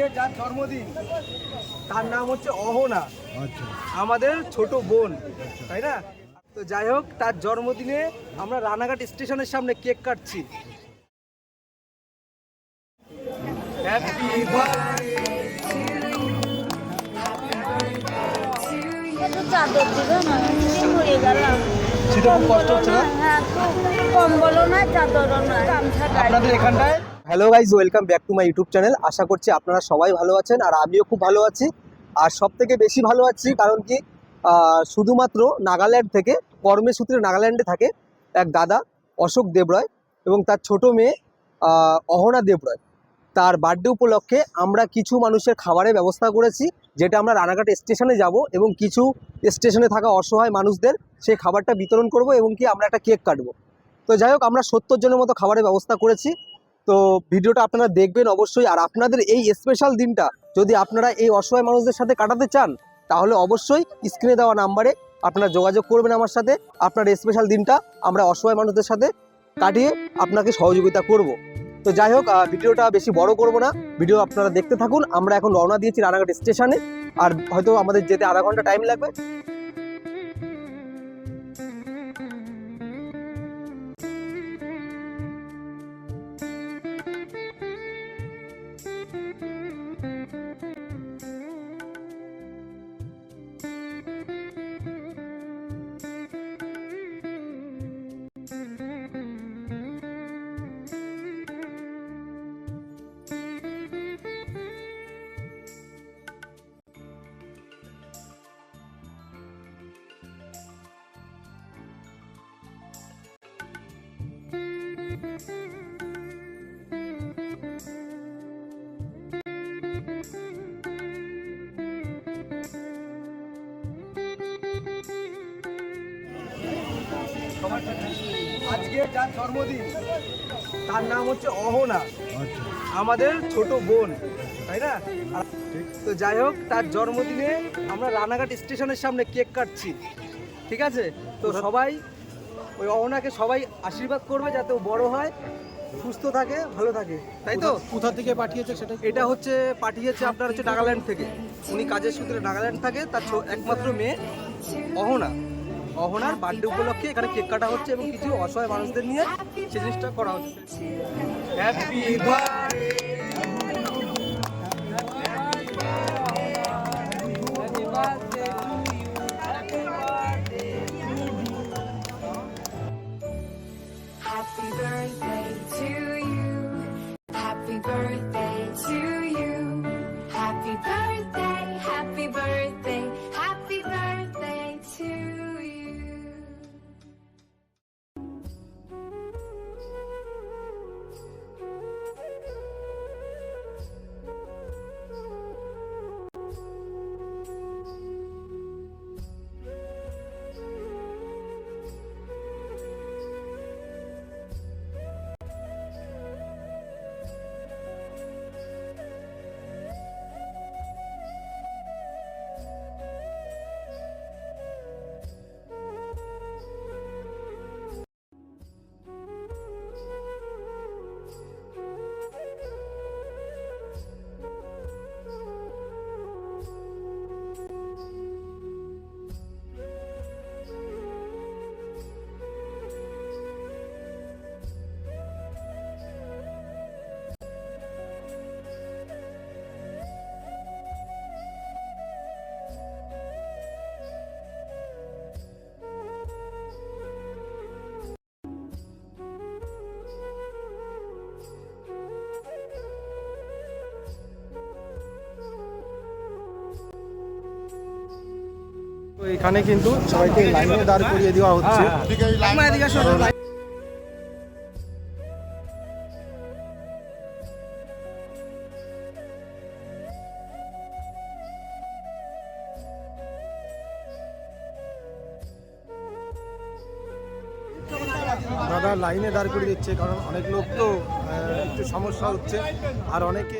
আজকে যার জন্মদিন তার নাম হচ্ছে অহনা। আচ্ছা। আমাদের ছোট বোন তাই না? তো যাই হোক তার জন্মদিনে আমরা রানাঘাট স্টেশনের সামনে কেক কাটছি। হ্যাপি চাদর দিবে না নিজে সেটা খুব কষ্ট হচ্ছে না? হ্যাঁ কম্বলও না চাদরও না গামছা আপনাদের এখানটায় hello guys welcome back to my YouTube channel আশা করছি আপনারা সবাই ভালো আছেন আর আমিও খুব ভালো আছি। আর সব থেকে বেশি ভালো আছি কারণ কি শুধুমাত্র নাগাল্যান্ড থেকে কর্মের সূত্রে নাগাল্যান্ডে থাকে এক দাদা অশোক দেবরয় এবং তার ছোট মেয়ে অহনা দেবরয়। তার বার্থডে উপলক্ষে আমরা কিছু মানুষের খাবারের ব্যবস্থা করেছি, যেটা আমরা রানাঘাট স্টেশনে যাব এবং কিছু স্টেশনে থাকা অসহায় মানুষদের সেই খাবারটা বিতরণ করব এবং কি আমরা একটা কেক কাটবো। তো যাই হোক, আমরা সত্তর জনের মতো খাবারের ব্যবস্থা করেছি। তো ভিডিওটা আপনারা দেখবেন অবশ্যই। আর আপনাদের এই স্পেশাল দিনটা যদি আপনারা এই অসহায় মানুষদের সাথে কাটাতে চান, তাহলে অবশ্যই স্ক্রিনে দেওয়া নাম্বারে আপনারা যোগাযোগ করবেন আমার সাথে। আপনার স্পেশাল দিনটা আমরা অসহায় মানুষদের সাথে কাটিয়ে আপনাকে সহযোগিতা করব। তো যাই হোক ভিডিওটা বেশি বড় করব না। ভিডিও আপনারা দেখতে থাকুন। আমরা এখন রওনা দিয়েছি রানাঘাট স্টেশনে আর হয়তো আমাদের যেতে আধা ঘণ্টা টাইম লাগবে। আজকে যার জন্মদিন তার নাম হচ্ছে অহনা। আচ্ছা। আমাদের ছোট বোন তাই না? তো যাই হোক তার জন্মদিনে আমরা রানাঘাট স্টেশনের সামনে কেক কাটছি। ঠিক আছে? তো সবাই ওই অহনাকে সবাই আশীর্বাদ করবে যাতে ও বড় হয় সুস্থ থাকে ভালো থাকে। তাই তো? কোথা থেকে পাঠিয়েছে সেটা? এটা হচ্ছে পাঠিয়েছে আপনার হচ্ছে নাগাল্যান্ড থেকে। উনি কাজের সূত্রে নাগাল্যান্ড থাকে তার একমাত্র মেয়ে অহনা। অহনার বার্থডে উপলক্ষে এখানে কেক কাটা হচ্ছে এবং কিছু অসহায় মানুষদের নিয়ে সে জিনিসটা করা হচ্ছে। এখানে কিন্তু সবাইকে লাইনে দাঁড় করিয়ে দেওয়া হচ্ছে। দাদা লাইনে দাঁড় করিয়ে দিচ্ছে কারণ অনেক লোক তো আহ, একটু সমস্যা হচ্ছে। আর অনেকে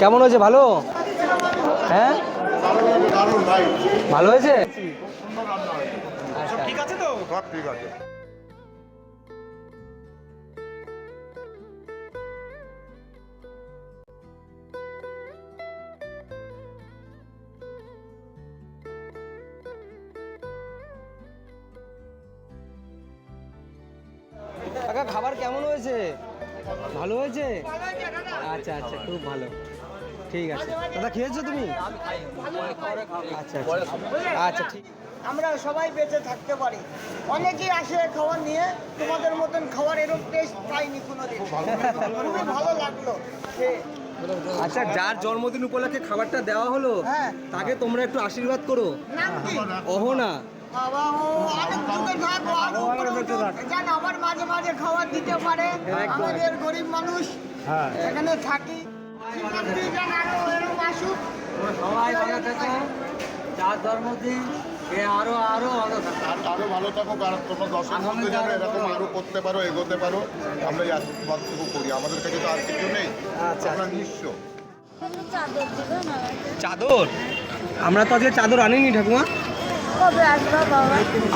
কেমন হয়েছে? ভালো? হ্যাঁ? ভালো হয়েছে। ঠিক আছে তো? ঠিক আছে। কাকা খাবার কেমন হয়েছে? ভালো হয়েছে? আচ্ছা আচ্ছা খুব ভালো। ঠিক আছে। দাদা খেয়েছো তুমি? আচ্ছা আচ্ছা। আচ্ছা ঠিক। আমরা সবাই বেঁচে থাকতে পারি। অনেকেই আসে খাবার নিয়ে তোমাদের মতন খাবার এরকম টেস্ট পাইনি কোনোদিন। খুবই ভালো লাগল। আচ্ছা যার জন্মদিন উপলক্ষে খাবারটা দেওয়া হলো হ্যাঁ। তাকে তোমরা একটু আশীর্বাদ করো। অহনা। আবার মাঝে মাঝে খাবার দিতে পারে। আমাদের গরিব মানুষ এখানে থাকি। আরও সবাই ভালো থেকো। যার জন্মদিন সে আরও আরও ভালো থাকো আর ভালো তোমরা যেন এরকম আরও করতে পারো এগোতে পারো। আমরা এই আশীর্বাদটুকু করি। আমাদের কাছে তো আর কিছু নেই। আচ্ছা, আমরা নিঃস্ব। চাদর? চাদর আমরা তো আজকে চাদর আনিনি ঠাকুমা।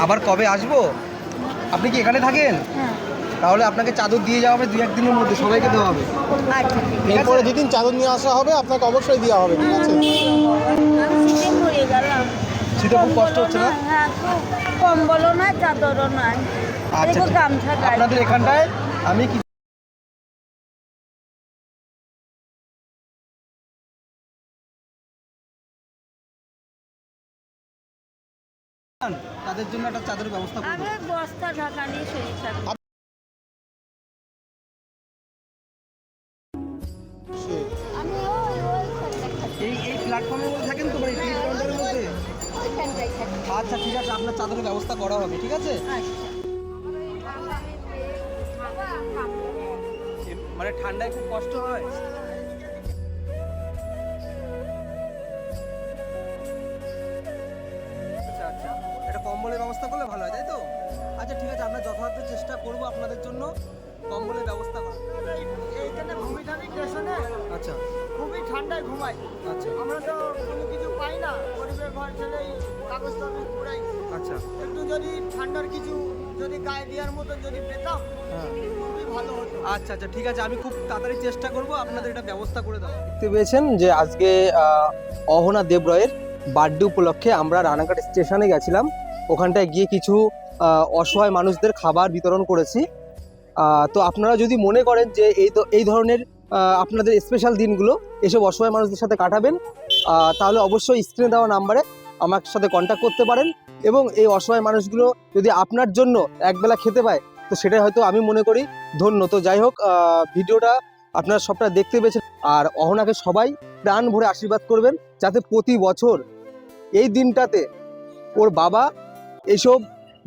আবার কবে আসব? আপনি কি এখানে থাকেন? হ্যাঁ। তাহলে আপনাকে চাদর দিয়ে যাওয়া হবে দুই একদিনের মধ্যে সবাইকে দেওয়া হবে। আচ্ছা এরপরে যেদিন চাদর নিয়ে আসা হবে আপনাকে অবশ্যই দেওয়া হবে ঠিক আছে? শীতে খুব কষ্ট হচ্ছে না? কম্বলও হ্যাঁ কম্বলও নাই চাদরও আচ্ছা আপনাদের এখানটায় আমি কি তাদের জন্য একটা চাদরের ব্যবস্থা আমি বস্তা ঢাকা নিয়ে আচ্ছা ঠিক আছে আপনার চাদরের ব্যবস্থা করা হবে ঠিক আছে? আচ্ছা মানে ঠান্ডায় খুব কষ্ট হয়? আচ্ছা আচ্ছা। একটা কম্বলের ব্যবস্থা করলে ভালো হয় তাই তো? আচ্ছা ঠিক আছে আমরা যথাযথ চেষ্টা করব আপনাদের জন্য। কম্বলের ব্যবস্থা করা। এইখানে ভূমিঠানি স্টেশনে আচ্ছা। খুবই ঠান্ডায় ঘুমাই। আচ্ছা। আমরা তো কোনো কিছু পাই না। গরিবের ঘর ছেলেই আচ্ছা। একটু যদি ঠান্ডার কিছু যদি গায়ে দেওয়ার মতো যদি পেতাম হ্যাঁ। খুবই ভালো হতো। আচ্ছা আচ্ছা ঠিক আছে আমি খুব তাড়াতাড়ি চেষ্টা করব আপনাদের এটা ব্যবস্থা করে দেওয়া দেখতে পেয়েছেন যে আজকে অহনা দেবরয়ের বার্থডে উপলক্ষে আমরা রানাঘাট স্টেশনে গেছিলাম। ওখানটায় গিয়ে কিছু অসহায় মানুষদের খাবার বিতরণ করেছি। তো আপনারা যদি মনে করেন যে এই তো এই ধরনের আপনাদের স্পেশাল দিনগুলো এসব অসহায় মানুষদের সাথে কাটাবেন তাহলে অবশ্যই স্ক্রিনে দেওয়া নাম্বারে আমার সাথে কন্ট্যাক্ট করতে পারেন এবং এই অসহায় মানুষগুলো যদি আপনার জন্য একবেলা খেতে পায়, তো সেটাই হয়তো আমি মনে করি। ধন্য। তো যাই হোক ভিডিওটা আপনারা সবটা দেখতে পেয়েছেন। আর অহনাকে সবাই প্রাণ ভরে আশীর্বাদ করবেন যাতে প্রতি বছর এই দিনটাতে ওর বাবা এইসব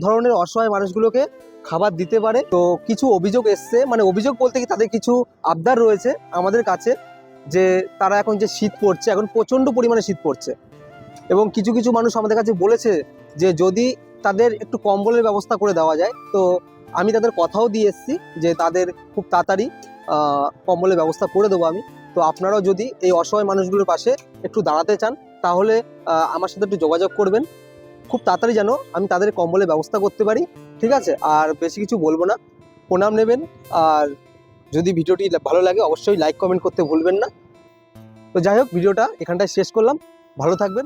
ধরনের অসহায় মানুষগুলোকে খাবার দিতে পারে। তো কিছু অভিযোগ এসছে। মানে অভিযোগ বলতে কি তাদের কিছু আবদার রয়েছে আমাদের কাছে যে তারা এখন যে শীত পড়ছে, এখন প্রচণ্ড পরিমাণে শীত পড়ছে। এবং কিছু কিছু মানুষ আমাদের কাছে বলেছে যে যদি তাদের একটু কম্বলের ব্যবস্থা করে দেওয়া যায়, তো আমি তাদের কথাও দিয়ে এসেছি যে তাদের খুব তাড়াতাড়ি কম্বলের ব্যবস্থা করে দেবো আমি। তো আপনারাও যদি এই অসহায় মানুষগুলোর পাশে একটু দাঁড়াতে চান, তাহলে আমার সাথে একটু যোগাযোগ করবেন। খুব তাড়াতাড়ি যেন আমি তাদের কম্বলের ব্যবস্থা করতে পারি, ঠিক আছে? আর বেশি কিছু বলব না, প্রণাম নেবেন। আর যদি ভিডিওটি ভালো লাগে, অবশ্যই লাইক, কমেন্ট করতে ভুলবেন না। তো যাই হোক, ভিডিওটা এখানটায় শেষ করলাম। ভালো থাকবেন।